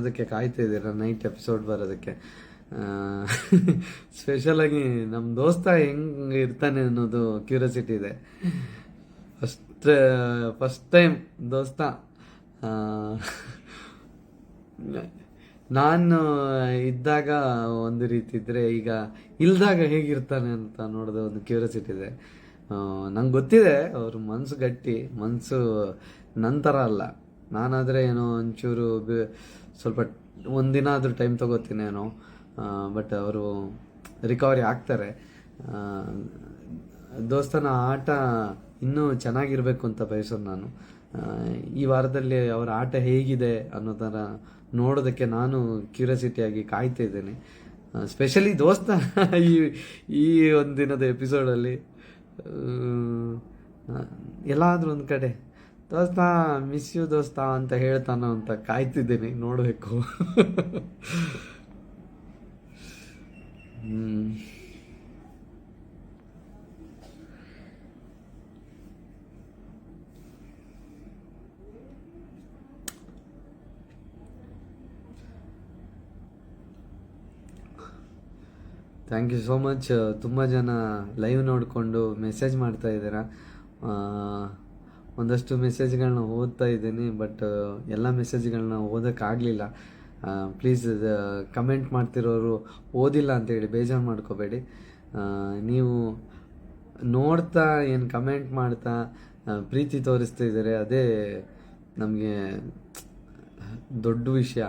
ಬರೋದಕ್ಕೆ ಕಾಯ್ತಾ ಇದ್ದೀರಾ? ನೈಟ್ ಎಪಿಸೋಡ್ ಬರೋದಕ್ಕೆ. ಸ್ಪೆಷಲಾಗಿ ನಮ್ಮ ದೋಸ್ತ ಹೆಂಗೆ ಇರ್ತಾನೆ ಅನ್ನೋದು ಕ್ಯೂರಿಯಾಸಿಟಿ ಇದೆ. ಫಸ್ಟ್ ಫಸ್ಟ್ ಟೈಮ್ ದೋಸ್ತ ನಾನು ಇದ್ದಾಗ ಒಂದು ರೀತಿ ಇದ್ದರೆ ಈಗ ಇಲ್ದಾಗ ಹೇಗಿರ್ತಾನೆ ಅಂತ ನೋಡೋದು ಒಂದು ಕ್ಯೂರಿಯಾಸಿಟಿ ಇದೆ. ನಂಗೆ ಗೊತ್ತಿದೆ, ಅವ್ರ ಮನಸ್ಸು ಗಟ್ಟಿ ಮನಸ್ಸು ನಂತರ ಅಲ್ಲ. ನಾನಾದರೆ ಏನೋ ಒಂಚೂರು ಸ್ವಲ್ಪ ಒಂದಿನ ಆದರೂ ಟೈಮ್ ತಗೋತೀನಿ ಏನೋ. ಬಟ್ ಅವರು ರಿಕವರಿ ಆಗ್ತಾರೆ. ದೋಸ್ತನ ಆಟ ಇನ್ನೂ ಚೆನ್ನಾಗಿರಬೇಕು ಅಂತ ಬಯಸೋದು ನಾನು. ಈ ವಾರದಲ್ಲಿ ಅವರ ಆಟ ಹೇಗಿದೆ ಅನ್ನೋ ಥರ ನೋಡೋದಕ್ಕೆ ನಾನು ಕ್ಯೂರಿಯಾಸಿಟಿಯಾಗಿ ಕಾಯ್ತಾ ಇದ್ದೇನೆ. ಸ್ಪೆಷಲಿ ದೋಸ್ತ ಈ ಈ ಒಂದಿನದ ಎಪಿಸೋಡಲ್ಲಿ ಎಲ್ಲಾದರೂ ಒಂದು ಕಡೆ ದೋಸ್ತ ಮಿಸ್ ಯು ದೋಸ್ತ ಅಂತ ಹೇಳ್ತಾನ ಅಂತ ಕಾಯ್ತಿದ್ದೀನಿ, ನೋಡಬೇಕು. ಥ್ಯಾಂಕ್ ಯು ಸೋ ಮಚ್ ತುಂಬ ಜನ ಲೈವ್ ನೋಡಿಕೊಂಡು ಮೆಸೇಜ್ ಮಾಡ್ತಾ ಇದ್ದೀರಾ. ಒಂದಷ್ಟು ಮೆಸೇಜ್ಗಳನ್ನ ಓದ್ತಾ ಇದ್ದೀನಿ ಬಟ್ ಎಲ್ಲ ಮೆಸೇಜ್ಗಳನ್ನ ಓದೋಕ್ಕಾಗಲಿಲ್ಲ ಪ್ಲೀಸ್ ಕಮೆಂಟ್ ಮಾಡ್ತಿರೋರು ಓದಿಲ್ಲ ಅಂತೇಳಿ ಬೇಜಾರು ಮಾಡ್ಕೋಬೇಡಿ. ನೀವು ನೋಡ್ತಾ, ಏನು ಕಮೆಂಟ್ ಮಾಡ್ತಾ ಪ್ರೀತಿ ತೋರಿಸ್ತಾ ಇದ್ದಾರೆ, ಅದೇ ನಮಗೆ ದೊಡ್ಡ ವಿಷಯ.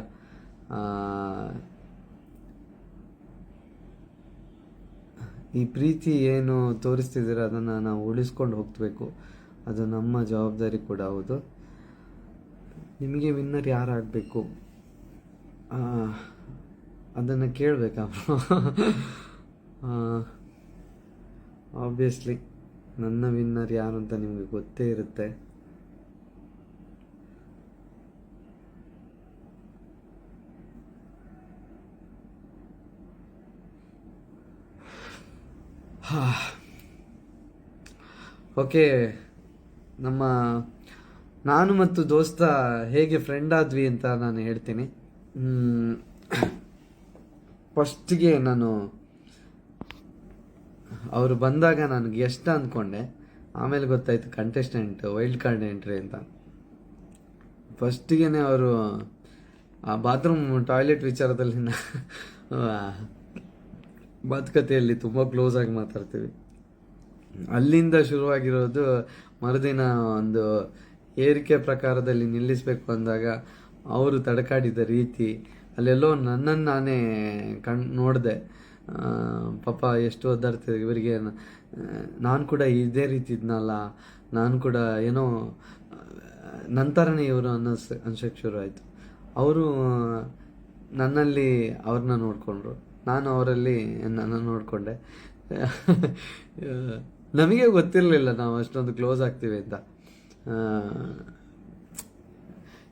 ಈ ಪ್ರೀತಿ ಏನು ತೋರಿಸ್ತಿದ್ದೀರ, ಅದನ್ನು ನಾವು ಉಳಿಸ್ಕೊಂಡು ಹೋಗ್ಬೇಕು. ಅದು ನಮ್ಮ ಜವಾಬ್ದಾರಿ ಕೂಡ ಹೌದು. ನಿಮಗೆ ವಿನ್ನರ್ ಯಾರಾಗಬೇಕು? ಅದನ್ನು ಕೇಳಬೇಕಾ? ಆಬ್ವಿಯಸ್ಲಿ ನನ್ನ ವಿನ್ನರ್ ಯಾರು ಅಂತ ನಿಮಗೆ ಗೊತ್ತೇ ಇರುತ್ತೆ. ಓಕೆ ನಮ್ಮ ನಾನು ಮತ್ತು ದೋಸ್ತ ಹೇಗೆ ಫ್ರೆಂಡ್ ಆದ್ವಿ ಅಂತ ನಾನು ಹೇಳ್ತೀನಿ. ಫಸ್ಟಿಗೆ ನಾನು ಅವರು ಬಂದಾಗ ನಾನು ಗೆಸ್ಟ್ ಅಂದ್ಕೊಂಡೆ ಆಮೇಲೆ ಗೊತ್ತಾಯ್ತು ಕಂಟೆಸ್ಟೆಂಟ್ ವೈಲ್ಡ್ ಕಾರ್ಡ್ ಎಂಟ್ರಿ ಅಂತ. ಫಸ್ಟಿಗೆ ಅವರು, ಆ ಬಾತ್ರೂಮ್ ಟಾಯ್ಲೆಟ್ ವಿಚಾರದಲ್ಲಿ ಮಾತುಕತೆಯಲ್ಲಿ ತುಂಬ ಕ್ಲೋಸ್ ಆಗಿ ಮಾತಾಡ್ತೀವಿ. ಅಲ್ಲಿಂದ ಶುರುವಾಗಿರೋದು ಮರುದಿನ ಒಂದು ಏರಿಕೆ ಪ್ರಕಾರದಲ್ಲಿ ನಿಲ್ಲಿಸಬೇಕು ಅಂದಾಗ ಅವರು ತಡಕಾಡಿದ ರೀತಿ ಅಲ್ಲೆಲ್ಲೋ ನನ್ನನ್ನು ನಾನೇ ಕಣ್, ನೋಡಿದೆ. ಪಾಪ ಎಷ್ಟು ಒದ್ದಾಡ್ತಿದೆ ಇವರಿಗೆ ನಾನು ಕೂಡ ಇದೇ ರೀತಿ ಇದ್ನಲ್ಲ, ನಾನು ಕೂಡ ಏನೋ ನಂತರನೇ ಇವರು ಅನ್ನಿಸ್ ಅನ್ಸಕ್ಕೆ ಶುರು ಆಯಿತು. ಅವರು, ನನ್ನಲ್ಲಿ ಅವ್ರನ್ನ ನೋಡಿಕೊಂಡ್ರು. ನಾನು ಅವರಲ್ಲಿ ನನ್ನ ನೋಡಿಕೊಂಡೆ. ನಮಗೆ ಗೊತ್ತಿರಲಿಲ್ಲ ನಾವು ಅಷ್ಟೊಂದು ಕ್ಲೋಸ್ ಆಗ್ತೀವಿ ಅಂತ.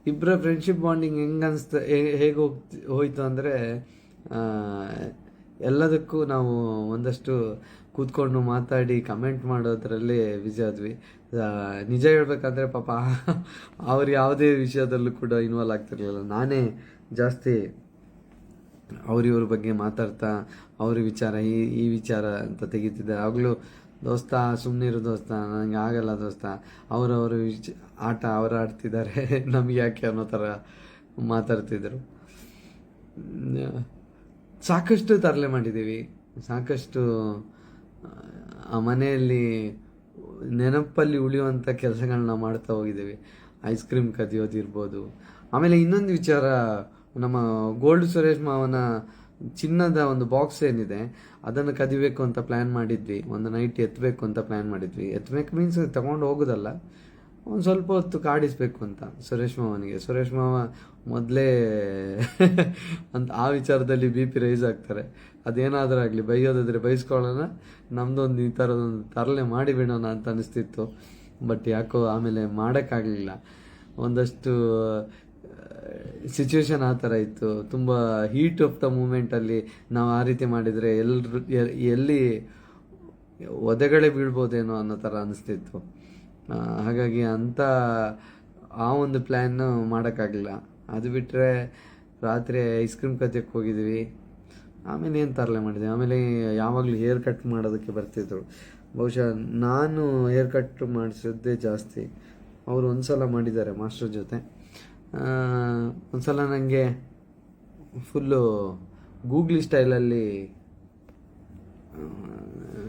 ಇಬ್ಬರ ಫ್ರೆಂಡ್ಶಿಪ್ ಬಾಂಡಿಂಗ್ ಹೆಂಗೆ ಅನಿಸ್ತ ಹೇಗೆ ಹೋಗ್ತಿ, ಹೋಯಿತು ಅಂದರೆ ಎಲ್ಲದಕ್ಕೂ ನಾವು ಒಂದಷ್ಟು ಕೂತ್ಕೊಂಡು ಮಾತಾಡಿ ಕಮೆಂಟ್ ಮಾಡೋದ್ರಲ್ಲಿ ಬಿಜಿ ಆದ್ವಿ. ನಿಜ ಹೇಳ್ಬೇಕಂದ್ರೆ ಪಾಪ ಅವ್ರು ಯಾವುದೇ ವಿಷಯದಲ್ಲೂ ಕೂಡ ಇನ್ವಾಲ್ವ್ ಆಗ್ತಿರ್ಲಿಲ್ಲ. ನಾನೇ ಜಾಸ್ತಿ ಅವ್ರಿವ್ರ ಬಗ್ಗೆ ಮಾತಾಡ್ತಾ ಅವ್ರ ವಿಚಾರ, ಈ ಈ ವಿಚಾರ ಅಂತ ತೆಗಿತಿದ್ದೆ. ಆಗಲೂ ದೋಸ್ತ ಸುಮ್ಮನಿರು ದೋಸ್ತ ನನಗೆ ಆಗಲ್ಲ ದೋಸ್ತ. ಅವರವರು ಆಟ ಅವ್ರು ಆಡ್ತಿದ್ದಾರೆ. ನಮ್ಗೆ ಯಾಕೆ ಅನ್ನೋ ಥರ ಮಾತಾಡ್ತಿದ್ರು. ಸಾಕಷ್ಟು ತರಲೆ ಮಾಡಿದ್ದೀವಿ. ಸಾಕಷ್ಟು, ಆ ಮನೆಯಲ್ಲಿ ನೆನಪಲ್ಲಿ ಉಳಿಯುವಂಥ ಕೆಲಸಗಳನ್ನ ಮಾಡ್ತಾ ಹೋಗಿದ್ದೀವಿ. ಐಸ್ ಕ್ರೀಮ್ ಕದಿಯೋದಿರ್ಬೋದು. ಆಮೇಲೆ ಇನ್ನೊಂದು ವಿಚಾರ, ನಮ್ಮ ಗೋಲ್ಡ್ ಸುರೇಶ್ ಮಾವನ ಚಿನ್ನದ ಒಂದು ಬಾಕ್ಸ್ ಏನಿದೆ, ಅದನ್ನು ಕದಿಬೇಕು ಅಂತ ಪ್ಲ್ಯಾನ್ ಮಾಡಿದ್ವಿ. ಒಂದು ನೈಟ್ ಎತ್ತಬೇಕು ಅಂತ ಪ್ಲ್ಯಾನ್ ಮಾಡಿದ್ವಿ. ಎತ್ತಬೇಕು ಮೀನ್ಸ್ ತಗೊಂಡು ಹೋಗೋದಲ್ಲ. ಒಂದು ಸ್ವಲ್ಪ ಹೊತ್ತು ಕಾಡಿಸ್ಬೇಕು ಅಂತ ಸುರೇಶ್ ಮಾವನಿಗೆ. ಸುರೇಶ್ ಮಾವ ಮೊದಲೇ ಅಂತ ಆ ವಿಚಾರದಲ್ಲಿ ಬಿ ಪಿ ರೈಸ್ ಆಗ್ತಾರೆ. ಅದೇನಾದರೂ ಆಗಲಿ, ಬೈಯೋದಾದರೆ ಬೈಸ್ಕೊಳ್ಳೋಣ. ನಮ್ದೊಂದು ಈ ಥರದೊಂದು ತರಲೆ ಮಾಡಿಬಿಡೋಣ ಅಂತ ಅನಿಸ್ತಿತ್ತು. ಬಟ್ ಯಾಕೋ ಆಮೇಲೆ ಮಾಡೋಕ್ಕಾಗಲಿಲ್ಲ. ಒಂದಷ್ಟು ಸಿಚುವೇಶನ್ ಆ ಥರ ಇತ್ತು. ತುಂಬ ಹೀಟ್ ಆಫ್ ದ ಮೂಮೆಂಟಲ್ಲಿ ನಾವು ಆ ರೀತಿ ಮಾಡಿದರೆ ಎಲ್ಲರೂ ಎಲ್ಲಿ ಒದೆಗಳೇ ಬೀಳ್ಬೋದೇನೋ ಅನ್ನೋ ಥರ ಅನಿಸ್ತಿತ್ತು. ಹಾಗಾಗಿ ಅಂಥ ಆ ಒಂದು ಪ್ಲ್ಯಾನ್ ಮಾಡೋಕ್ಕಾಗಲಿಲ್ಲ. ಅದು ಬಿಟ್ಟರೆ ರಾತ್ರಿ ಐಸ್ ಕ್ರೀಮ್ ಕತೆಗೆ ಹೋಗಿದ್ವಿ. ಆಮೇಲೆ ಏನು ತರಲೆ ಮಾಡಿದ್ವಿ ಆಮೇಲೆ ಯಾವಾಗಲೂ ಹೇರ್ ಕಟ್ ಮಾಡೋದಕ್ಕೆ ಬರ್ತಿದ್ರು. ಬಹುಶಃ ನಾನು ಹೇರ್ ಕಟ್ ಮಾಡಿಸಿದ್ದೇ ಜಾಸ್ತಿ. ಅವರು ಒಂದು ಸಲ ಮಾಡಿದ್ದಾರೆ ಮಾಸ್ಟರ್ ಜೊತೆ. ಒಂದು ಸಲ ನನಗೆ ಫುಲ್ಲು ಗೂಗ್ಲಿ ಸ್ಟೈಲಲ್ಲಿ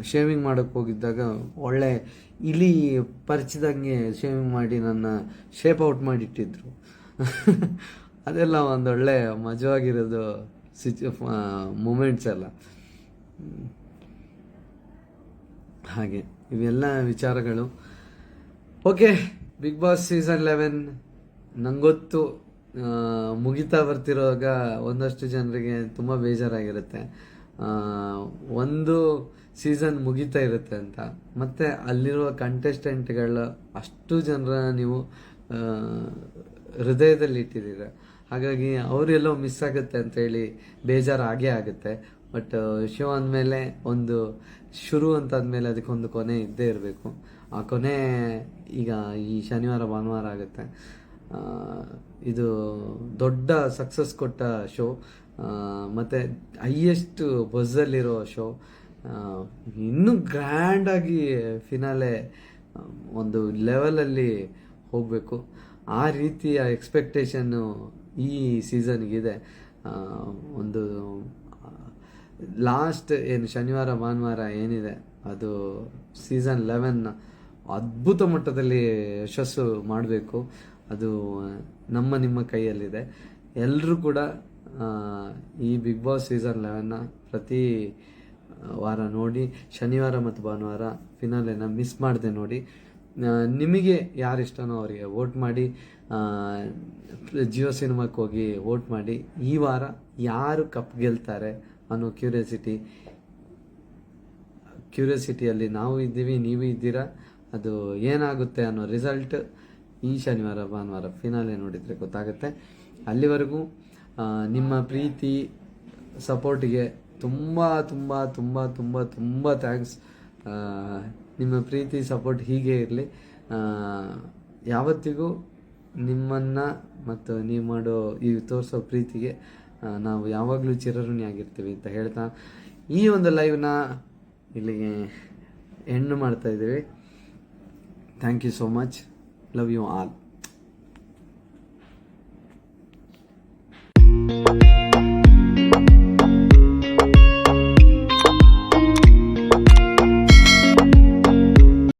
ಶೇವಿಂಗ್ ಮಾಡೋಕ್ಕೆ ಹೋಗಿದ್ದಾಗ ಒಳ್ಳೆ ಇಲಿ ಪರಿಚಿದಂಗೆ ಶೇವಿಂಗ್ ಮಾಡಿ ನನ್ನ ಶೇಪ್ ಔಟ್ ಮಾಡಿಟ್ಟಿದ್ರು. ಅದೆಲ್ಲ ಒಂದೊಳ್ಳೆ ಮಜವಾಗಿರೋದು ಸಿಚು ಮೂಮೆಂಟ್ಸ್ ಎಲ್ಲ. ಹಾಗೆ, ಇವೆಲ್ಲ ವಿಚಾರಗಳು. Okay big boss season eleven ನಂಗೊತ್ತು ಮುಗಿತಾ ಬರ್ತಿರುವಾಗ ಒಂದಷ್ಟು ಜನರಿಗೆ ತುಂಬ ಬೇಜಾರಾಗಿರುತ್ತೆ. ಒಂದು ಸೀಸನ್ ಮುಗಿತಾ ಇರುತ್ತೆ ಅಂತ. ಮತ್ತು ಅಲ್ಲಿರುವ ಕಂಟೆಸ್ಟೆಂಟ್ಗಳು ಅಷ್ಟು ಜನರ ನೀವು ಹೃದಯದಲ್ಲಿ ಇಟ್ಟಿದ್ದೀರ. ಹಾಗಾಗಿ ಅವರೆಲ್ಲೋ ಮಿಸ್ ಆಗುತ್ತೆ ಅಂತ ಹೇಳಿ ಬೇಜಾರು ಆಗೇ ಆಗುತ್ತೆ. ಬಟ್ ಶೋ ಅಂದಮೇಲೆ ಒಂದು, ಶುರು ಅಂತ ಅಂದಮೇಲೆ ಅದಕ್ಕೊಂದು ಕೊನೆ ಇದ್ದೇ ಇರಬೇಕು. ಆ ಕೊನೆ ಈಗ ಈ ಶನಿವಾರ ಭಾನುವಾರ ಆಗುತ್ತೆ. ಇದು ದೊಡ್ಡ ಸಕ್ಸಸ್ ಕೊಟ್ಟ ಶೋ ಮತ್ತು ಹೈಯೆಸ್ಟ್ ಬಸ್ಸಲ್ಲಿರೋ ಶೋ ಇನ್ನೂ ಗ್ರ್ಯಾಂಡಾಗಿ ಫಿನಾಲೆ ಒಂದು ಲೆವೆಲಲ್ಲಿ ಹೋಗಬೇಕು. ಆ ರೀತಿಯ ಎಕ್ಸ್ಪೆಕ್ಟೇಷನ್ನು ಈ ಸೀಸನ್ಗಿದೆ ಒಂದು ಲಾಸ್ಟ್ ಏನು ಶನಿವಾರ, ಭಾನುವಾರ ಏನಿದೆ, ಅದು ಸೀಸನ್ ಲೆವೆನ್ ಅದ್ಭುತ ಮಟ್ಟದಲ್ಲಿ ಯಶಸ್ಸು ಮಾಡಬೇಕು. ಅದು, ನಮ್ಮ ನಿಮ್ಮ ಕೈಯಲ್ಲಿದೆ. ಎಲ್ಲರೂ ಕೂಡ ಈ ಬಿಗ್ ಬಾಸ್ ಸೀಸನ್ ಲೆವೆನ್ನ ಪ್ರತಿ ವಾರ ನೋಡಿ, ಶನಿವಾರ ಮತ್ತು ಭಾನುವಾರ ಫಿನಾಲೆನ ಮಿಸ್ ಮಾಡಿದೆ ನೋಡಿ. ನಿಮಗೆ ಯಾರು ಇಷ್ಟನೋ ಅವರಿಗೆ ವೋಟ್ ಮಾಡಿ ಜಿಯೋ ಸಿನಿಮಾಕ್ಕೆ ಹೋಗಿ ವೋಟ್ ಮಾಡಿ, ಈ ವಾರ ಯಾರು ಕಪ್ ಗೆಲ್ತಾರೆ ಅನ್ನೋ ಕ್ಯೂರಿಯಾಸಿಟಿ ಕ್ಯೂರಿಯಾಸಿಟಿಯಲ್ಲಿ ನಾವು ಇದ್ದೀವಿ, ನೀವು ಇದ್ದೀರಾ, ಅದು ಏನಾಗುತ್ತೆ ಅನ್ನೋ ರಿಸಲ್ಟ್ ಈ ಶನಿವಾರ, ಭಾನುವಾರ ಫಿನಾಲೆ ನೋಡಿದರೆ ಗೊತ್ತಾಗುತ್ತೆ. ಅಲ್ಲಿವರೆಗೂ ನಿಮ್ಮ ಪ್ರೀತಿ ಸಪೋರ್ಟಿಗೆ ತುಂಬ ತುಂಬ ತುಂಬ ತುಂಬ ತುಂಬ ಥ್ಯಾಂಕ್ಸ್ ನಿಮ್ಮ ಪ್ರೀತಿ ಸಪೋರ್ಟ್ ಹೀಗೆ ಇರಲಿ. ಯಾವತ್ತಿಗೂ ನಿಮ್ಮನ್ನು ಮತ್ತು ನೀವು ಮಾಡೋ ಈ ತೋರಿಸೋ ಪ್ರೀತಿಗೆ ನಾವು ಯಾವಾಗಲೂ ಚಿರಋಣಿಯಾಗಿರ್ತೀವಿ ಅಂತ ಹೇಳ್ತಾ ಈ ಒಂದು ಲೈವ್ನ ಇಲ್ಲಿಗೆ ಹೆಣ್ಣು ಮಾಡ್ತಾಯಿದ್ದೀವಿ thank you so much love you all